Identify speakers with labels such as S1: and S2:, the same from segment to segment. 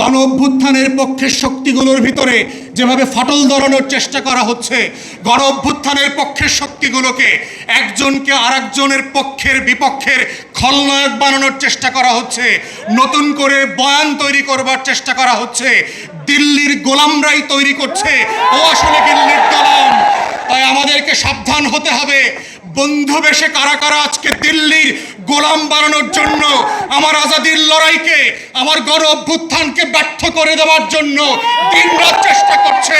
S1: গণ অভ্যুত্থানের পক্ষের শক্তিগুলোর ভিতরে যেভাবে ফাটল ধরানোর চেষ্টা করা হচ্ছে গণ অভ্যুত্থানের পক্ষের শক্তিগুলোকে একজনকে আরেকজনের পক্ষের বিপক্ষের খলনায়ক বানানোর চেষ্টা করা হচ্ছে, নতুন করে বয়ান তৈরি করবার চেষ্টা করা হচ্ছে, দিল্লির গোলামরাই তৈরি করছে, ও আসলে দিল্লির গোলাম। তাই আমাদেরকে সাবধান হতে হবে। বন্ধু বেশে কারা কারা আজকে দিল্লির গোলাম বানানোর জন্য আমার আজাদির লড়াইকে, আমার গণ অভ্যুত্থানকে ব্যর্থ করে দেওয়ার জন্য দিনরাত চেষ্টা করছে।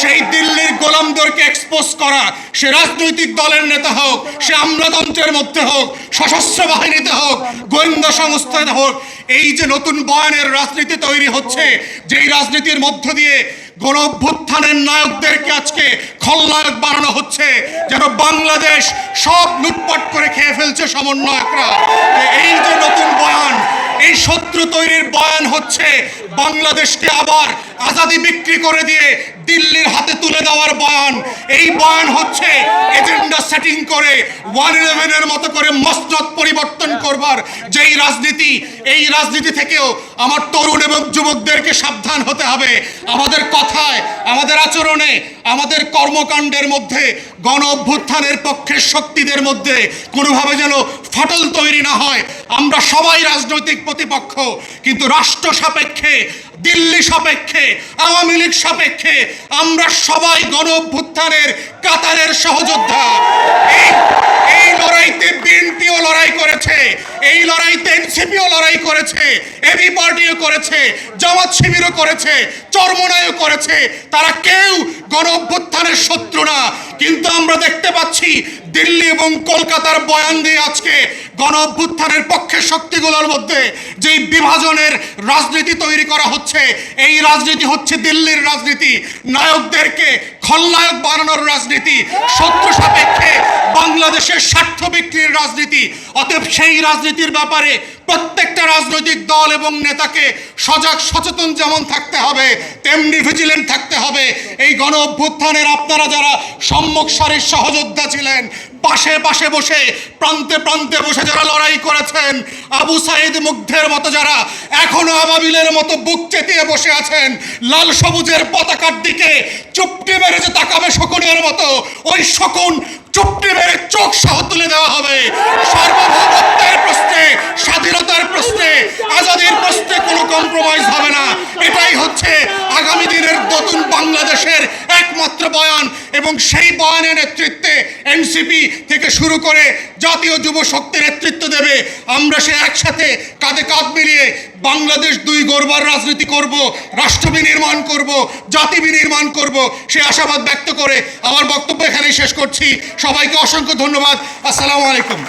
S1: সেই দিল্লির গোলামদেরকে এক্সপোজ করা, সে রাজনৈতিক দলের নেতা হোক, সে আমলাতন্ত্রের মধ্যে হোক, সশস্ত্র বাহিনীতে হোক, গোয়েন্দা সংস্থাতে হোক, এই যে নতুন বয়ানের রাজনীতি তৈরি হচ্ছে, যেই রাজনীতির মধ্য দিয়ে গণ অভ্যুত্থানের নায়কদেরকে আজকে খলনায়ক বানানো হচ্ছে, যেন বাংলাদেশ সব লুটপাট করে খেয়ে ফেলছে সমন্বয়করা। এই যে নতুন এই শত্রু তৈরির বয়ান হচ্ছে বাংলাদেশকে আবার আজাদি বিক্রি করে দিয়ে দিল্লির হাতে তুলে দেওয়ার বয়ান। এই বয়ান হচ্ছে এজেন্ডা সেটিং করে ওয়ান ইলেভেনের মতো করে মসনদ পরিবর্তন করবার যেই রাজনীতি, এই রাজনীতি থেকেও আমার তরুণ এবং যুবকদেরকে সাবধান হতে হবে। আমাদের কথায়, আমাদের আচরণে, আমাদের কর্মকাণ্ডের মধ্যে, গণ অভ্যুত্থানের পক্ষের শক্তিদের মধ্যে কোনোভাবে যেন ফাটল তৈরি না হয়। আমরা সবাই রাজনৈতিক প্রতিপক্ষ, কিন্তু রাষ্ট্র সাপেক্ষে দিল্লি সাপেক্ষে আওয়ামী লীগ সাপেক্ষে আমরা সবাই গণ অভ্যুত্থানের কাতারের সহযোদ্ধা। এই এই লড়াইতে বিএনপিও লড়াই করেছে এই লড়াইতে এনসিপিও লড়াই করেছে এবি পার্টিও করেছে, জামাত শিবিরও করেছে চরমনায়ও করেছে। তারা কেউ গণ অভ্যুত্থানের শত্রু না। কিন্তু আমরা দেখতে পাচ্ছি দিল্লি এবং কলকাতার বয়ান দিয়ে আজকে গণ অভ্যুত্থানের পক্ষের শক্তিগুলোর মধ্যে যেই বিভাজনের রাজনীতি তৈরি করা হচ্ছে, এই রাজনীতি হচ্ছে দিল্লির রাজনীতি। নায়কদেরকে খলনায়ক বানানোর রাজনীতি, শত্রু সাপেক্ষে বাংলাদেশের স্বার্থ বিক্রির রাজনীতি। অতএব সেই রাজনীতির ব্যাপারে প্রত্যেকটা রাজনৈতিক দল এবং নেতাকে সজাগ, সচেতন যেমন থাকতে হবে, তেমনি ভিজিলেন্ট থাকতে হবে। এই গণ অভ্যুত্থানের আপনারা যারা সম্মুখ সারির সহযোদ্ধা ছিলেন, পাশে পাশে বসে, প্রান্তে প্রান্তে বসে যারা লড়াই করেছেন, আবু সাইদ মুগ্ধের মতো যারা এখনও আবাবিলের মতো বুক চেতিয়ে বসে আছেন, লাল সবুজের পতাকার দিকে চুপটি মেরে যে তাকাবে শকুনের মতো, ওই শকুন চুপটি মেরে চোখ সহ তুলে দেওয়া হবে। সার্বভৌমত্বের নতুন বাংলাদেশের একমাত্র বয়ান এবং সেই বয়ানের নেতৃত্বে এনসিপি থেকে শুরু করে জাতীয় যুব শক্তি নেতৃত্ব দেবে। আমরা সে একসাথে কাঁধে কাঁধ মিলিয়ে বাংলাদেশ দুই গড়বার রাজনীতি করব, রাষ্ট্র বিনির্মাণ করব, জাতি বিনির্মাণ করব, সে আশাবাদ ব্যক্ত করে আমার বক্তব্য এখানেই শেষ করছি। সবাইকে অসংখ্য ধন্যবাদ। আসসালামু আলাইকুম।